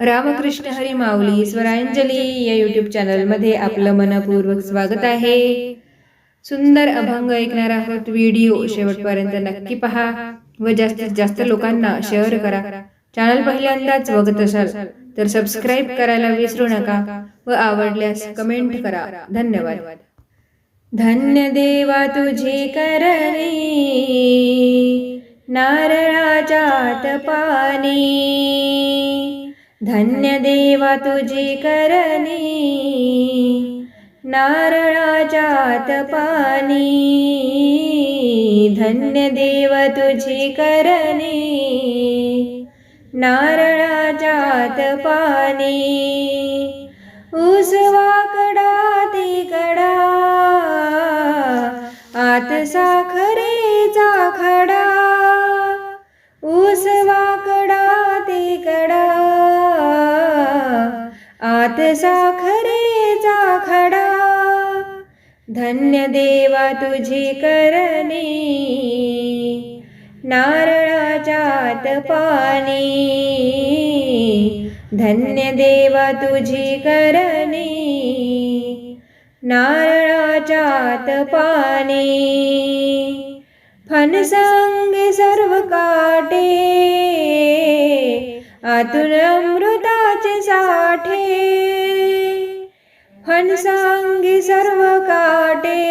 रामकृष्ण हरी माऊली स्वरांजली या यूट्यूब चॅनलमध्ये आपलं मनपूर्वक स्वागत आहे. सुंदर अभंग ऐकणार आहोत व्हिडिओ शेवटपर्यंत नक्की पहा व जास्तीत जास्त लोकांना शेअर करा. चॅनल पहिल्यांदाच बघत असाल तर सबस्क्राईब करायला विसरू नका व आवडल्यास कमेंट करा. धन्यवाद. धन्य देवा तुझे करणी नारळाच्या पाणी. धन्य देवा तुझी करणी नारळाच्यात पाणी. धन्य देव तुझी करणी नारळाच्यात पाणी. ऊस वाकडा ते कडा आत साखरेचा खडा. ऊस आत साखरेचा खडा. धन्य देवा तुझी करणे. नारळाच्यात पाणी. धन्य देवा तुझी करणे. नारळाच्यात पाणी. फणसंगे सर्व काटे. आतून अमृताचे साठे. फणसांगी सर्व काटे.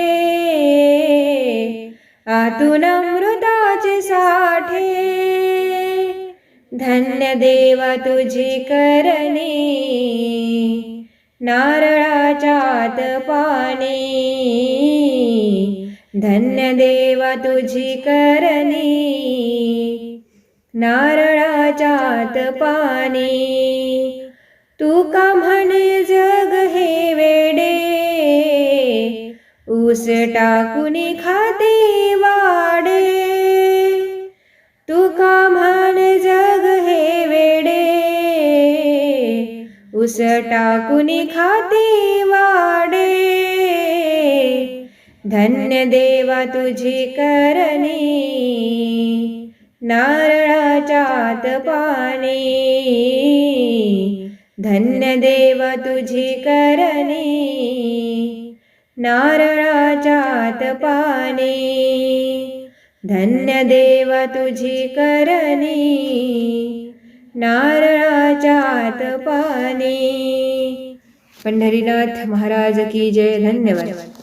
आतून अमृताचे साठे. धन्य देवा तुझी करणी. नारळाच्यात पाणी. धन्य देवा तुझी करणी. नारळाच्यात पाणी. तू का म्हणे जग ऊस टाकून खाते वाडे। तुका मान जग हे वेडे। ऊस टाकून खाते वाडे। धन्य देवा तुझी करणी। नारळाच्यात पाणी। धन्य देवा तुझी करणी। नारळाच्यात पाने। धन्य देवा तुझी करणी नारळाच्यात पाने। पंढरीनाथ महाराज की जय। धन्यवाद।